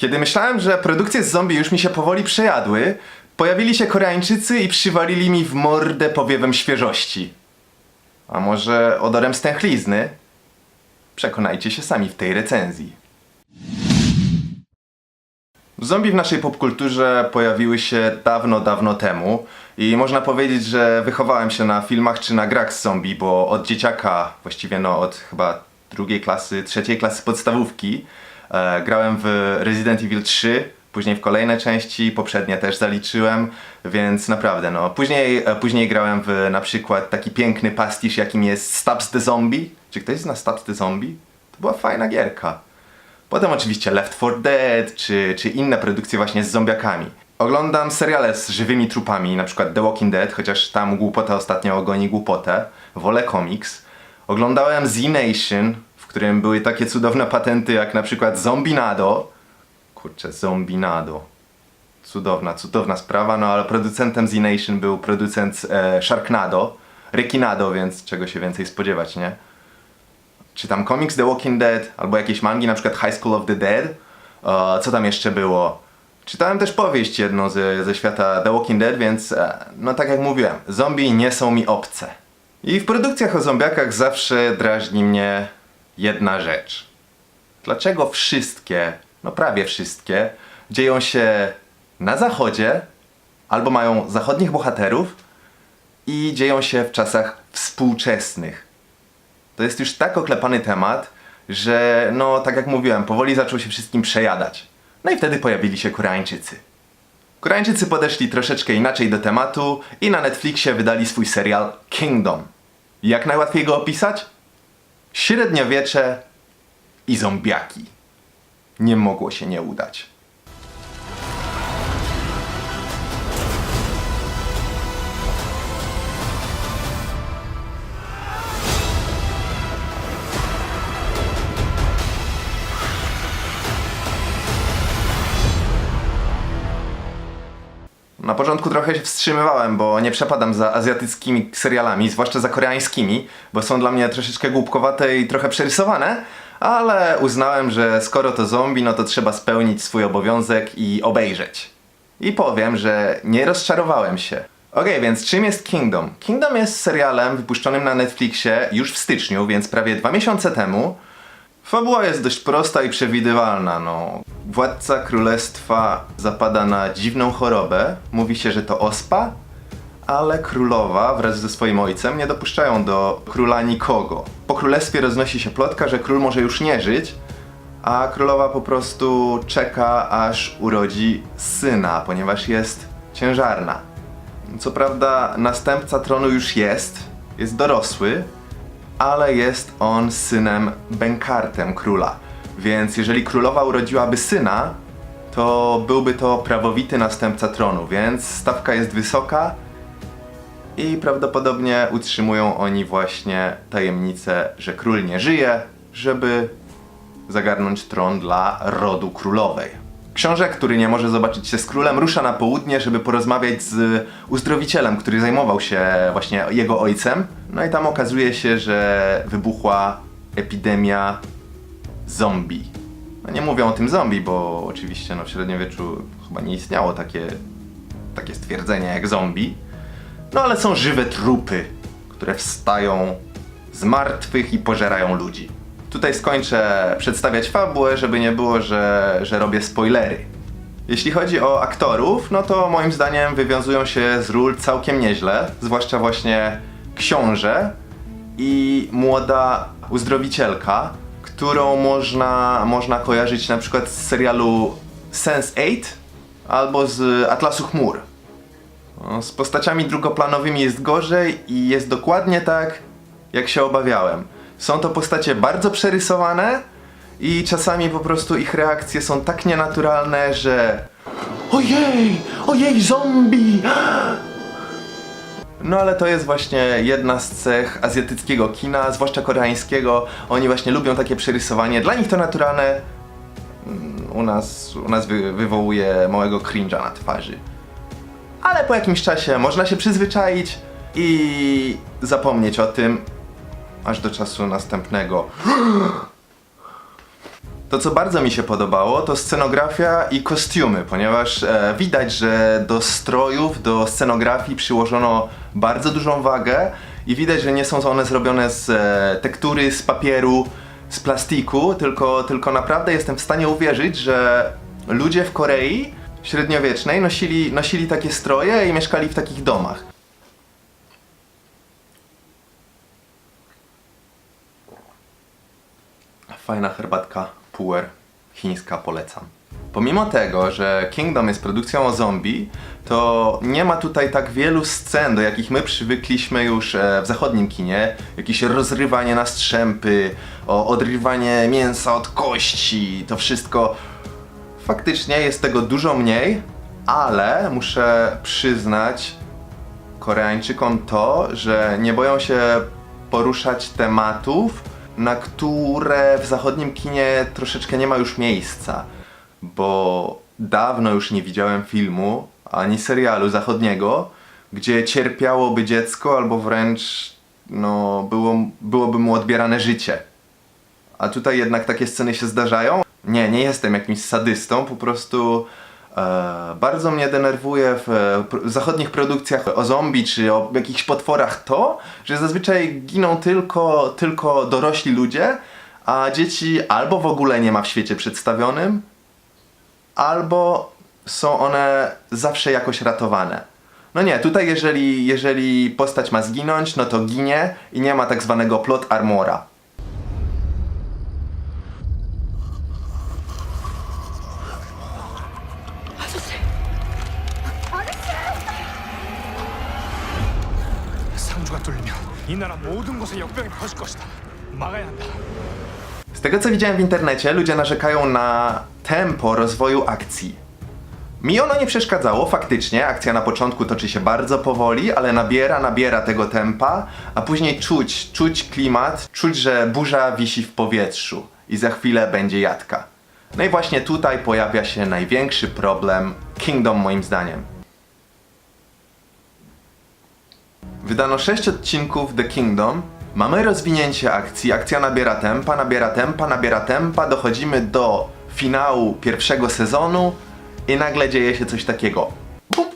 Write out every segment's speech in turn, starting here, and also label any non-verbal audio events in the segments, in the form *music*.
Kiedy myślałem, że produkcje z zombie już mi się powoli przejadły, pojawili się Koreańczycy i przywalili mi w mordę powiewem świeżości. A może odorem stęchlizny? Przekonajcie się sami w tej recenzji. Zombie w naszej popkulturze pojawiły się dawno, dawno temu i można powiedzieć, że wychowałem się na filmach czy na grach z zombie, bo od dzieciaka, właściwie no od chyba drugiej klasy, trzeciej klasy podstawówki grałem w Resident Evil 3, później w kolejne części, poprzednie też zaliczyłem, więc naprawdę no. Później, e, później grałem w na przykład taki piękny pastisz jakim jest Stabs the Zombie. Czy ktoś zna Stabs the Zombie? To była fajna gierka. Potem oczywiście Left 4 Dead, czy, czy inne produkcje właśnie z zombiakami. Oglądam seriale z żywymi trupami, na przykład The Walking Dead, chociaż tam głupota ostatnio ogoni głupotę. Wolę komiks. Oglądałem Z Nation, którym były takie cudowne patenty jak na przykład Zombinado. Kurczę, Zombinado. Cudowna, cudowna sprawa, no ale producentem Z Nation był producent e, Sharknado, Rekinado, więc czego się więcej spodziewać, nie? czytam komiks The Walking Dead, albo jakieś mangi, na przykład High School of the Dead. E, co tam jeszcze było? Czytałem też powieść jedną ze, ze świata The Walking Dead, więc e, no tak jak mówiłem, zombie nie są mi obce. I w produkcjach o zombiakach zawsze drażni mnie jedna rzecz. Dlaczego wszystkie, no prawie wszystkie, dzieją się na zachodzie, albo mają zachodnich bohaterów i dzieją się w czasach współczesnych. To jest już tak oklepany temat, że no tak jak mówiłem, powoli zaczął się wszystkim przejadać. No i wtedy pojawili się Koreańczycy. Koreańczycy podeszli troszeczkę inaczej do tematu i na Netflixie wydali swój serial Kingdom. Jak najłatwiej go opisać? Średniowiecze i zombiaki. Nie mogło się nie udać. Początku trochę się wstrzymywałem, bo nie przepadam za azjatyckimi serialami, zwłaszcza za koreańskimi, bo są dla mnie troszeczkę głupkowate i trochę przerysowane, ale uznałem, że skoro to zombie, no to trzeba spełnić swój obowiązek i obejrzeć. I powiem, że nie rozczarowałem się. Okej, więc czym jest Kingdom? Kingdom jest serialem wypuszczonym na Netflixie już w styczniu, więc prawie dwa miesiące temu. Fabuła jest dość prosta i przewidywalna, no. Władca królestwa zapada na dziwną chorobę. Mówi się, że to ospa, ale królowa wraz ze swoim ojcem nie dopuszczają do króla nikogo. Po królestwie roznosi się plotka, że król może już nie żyć, a królowa po prostu czeka, aż urodzi syna, ponieważ jest ciężarna. Co prawda, następca tronu już jest, jest dorosły, ale jest on synem Benkartem króla. Więc jeżeli królowa urodziłaby syna, to byłby to prawowity następca tronu, więc stawka jest wysoka i prawdopodobnie utrzymują oni właśnie tajemnicę, że król nie żyje, żeby zagarnąć tron dla rodu królowej. Książę, który nie może zobaczyć się z królem, rusza na południe, żeby porozmawiać z uzdrowicielem, który zajmował się właśnie jego ojcem. No i tam okazuje się, że wybuchła epidemia zombie. No nie mówią o tym zombie, bo oczywiście no, w średniowieczu chyba nie istniało takie, takie stwierdzenie jak zombie. No ale są żywe trupy, które wstają z martwych i pożerają ludzi. Tutaj skończę przedstawiać fabułę, żeby nie było, że, że robię spoilery. Jeśli chodzi o aktorów, no to moim zdaniem wywiązują się z ról całkiem nieźle, zwłaszcza właśnie książę i młoda uzdrowicielka, którą można, można kojarzyć na przykład z serialu Sense8 albo z Atlasu Chmur. No, Z postaciami drugoplanowymi jest gorzej i jest dokładnie tak, jak się obawiałem. Są to postacie bardzo przerysowane i czasami po prostu ich reakcje są tak nienaturalne, że Ojej! Ojej, zombie! No ale to jest właśnie jedna z cech azjatyckiego kina, zwłaszcza koreańskiego. Oni właśnie lubią takie przerysowanie. Dla nich to naturalne. Mm, U nas, u nas wy, wywołuje małego cringe'a na twarzy. Ale po jakimś czasie można się przyzwyczaić i zapomnieć o tym, aż do czasu następnego. *gasps* To, co bardzo mi się podobało, to scenografia i kostiumy, ponieważ e, widać, że do strojów, do scenografii przyłożono bardzo dużą wagę i widać, że nie są one zrobione z e, tektury, z papieru, z plastiku, tylko, tylko naprawdę jestem w stanie uwierzyć, że ludzie w Korei średniowiecznej nosili, nosili takie stroje i mieszkali w takich domach. Fajna herbatka puer chińska polecam. Pomimo tego, że Kingdom jest produkcją o zombie, to nie ma tutaj tak wielu scen, do jakich my przywykliśmy już e, w zachodnim kinie. Jakieś rozrywanie na strzępy, odrywanie mięsa od kości, to wszystko. Faktycznie jest tego dużo mniej, ale muszę przyznać, Koreańczykom to, że nie boją się poruszać tematów, na które w zachodnim kinie troszeczkę nie ma już miejsca. Bo dawno już nie widziałem filmu ani serialu zachodniego, gdzie cierpiałoby dziecko albo wręcz no, było, byłoby mu odbierane życie. A tutaj jednak takie sceny się zdarzają. Nie, nie jestem jakimś sadystą, po prostu bardzo mnie denerwuje w, e, w zachodnich produkcjach o zombie czy o jakichś potworach to, że zazwyczaj giną tylko, tylko dorośli ludzie, a dzieci albo w ogóle nie ma w świecie przedstawionym, albo są one zawsze jakoś ratowane. No nie, tutaj jeżeli, jeżeli postać ma zginąć, no to ginie i nie ma tak zwanego plot armora. 이 나라 모든 곳에 역병이 퍼질 것이다. 막아야 한다. Z tego co widziałem w internecie, ludzie narzekają na tempo rozwoju akcji. Mi ono nie przeszkadzało, faktycznie, akcja na początku toczy się bardzo powoli, ale nabiera, nabiera tego tempa, a później czuć, czuć klimat, czuć, że burza wisi w powietrzu i za chwilę będzie jadka. No i właśnie tutaj pojawia się największy problem Kingdom moim zdaniem. Wydano 6 odcinków The Kingdom. Mamy rozwinięcie akcji, akcja nabiera tempa, nabiera tempa, nabiera tempa, dochodzimy do finału pierwszego sezonu i nagle dzieje się coś takiego. Bup.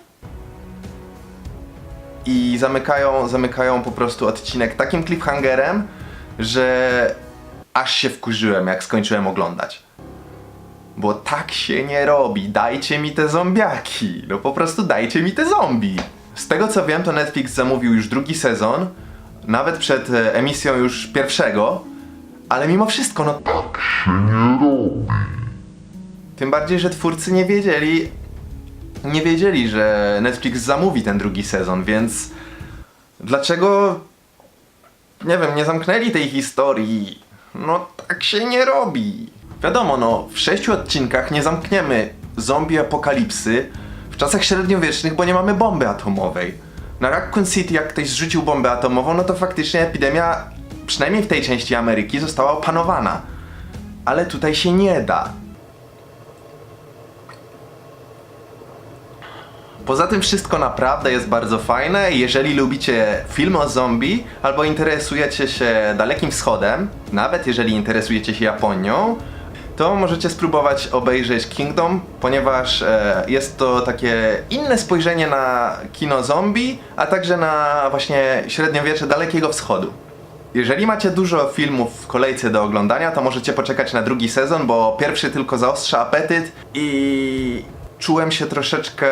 I zamykają, zamykają po prostu odcinek takim cliffhangerem, że aż się wkurzyłem, jak skończyłem oglądać. Bo tak się nie robi. Dajcie mi te zombiaki. No po prostu dajcie mi te zombie. Z tego co wiem, to Netflix zamówił już drugi sezon, nawet przed e, emisją już pierwszego, ale mimo wszystko, no tak się nie robi. Tym bardziej, że twórcy nie wiedzieli, nie wiedzieli, że Netflix zamówi ten drugi sezon, więc dlaczego, nie wiem, nie zamknęli tej historii? No tak się nie robi. Wiadomo, no w sześciu odcinkach nie zamkniemy zombie apokalipsy w czasach średniowiecznych, bo nie mamy bomby atomowej. Na Raccoon City, jak ktoś zrzucił bombę atomową, no to faktycznie epidemia, przynajmniej w tej części Ameryki, została opanowana. Ale tutaj się nie da. Poza tym wszystko naprawdę jest bardzo fajne. Jeżeli lubicie filmy o zombie albo interesujecie się Dalekim Wschodem, nawet jeżeli interesujecie się Japonią, to możecie spróbować obejrzeć Kingdom, ponieważ e, jest to takie inne spojrzenie na kino zombie, a także na właśnie średniowiecze Dalekiego Wschodu. Jeżeli macie dużo filmów w kolejce do oglądania, to możecie poczekać na drugi sezon, bo pierwszy tylko zaostrza apetyt i czułem się troszeczkę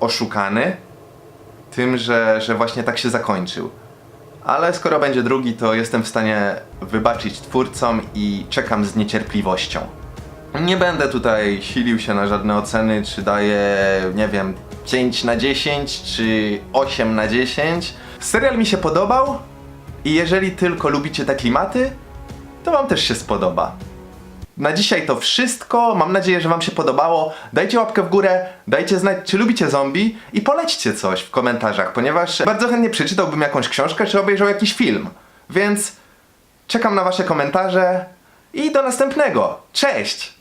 oszukany tym, że, że właśnie tak się zakończył. Ale skoro będzie drugi, to jestem w stanie wybaczyć twórcom i czekam z niecierpliwością. Nie będę tutaj silił się na żadne oceny, czy daję, nie wiem, 5 na 10, czy 8 na 10. Serial mi się podobał i jeżeli tylko lubicie te klimaty, to wam też się spodoba. Na dzisiaj to wszystko. Mam nadzieję, że Wam się podobało. Dajcie łapkę w górę, dajcie znać, czy lubicie zombie i polećcie coś w komentarzach, ponieważ bardzo chętnie przeczytałbym jakąś książkę, czy obejrzał jakiś film. Więc czekam na Wasze komentarze i do następnego. Cześć!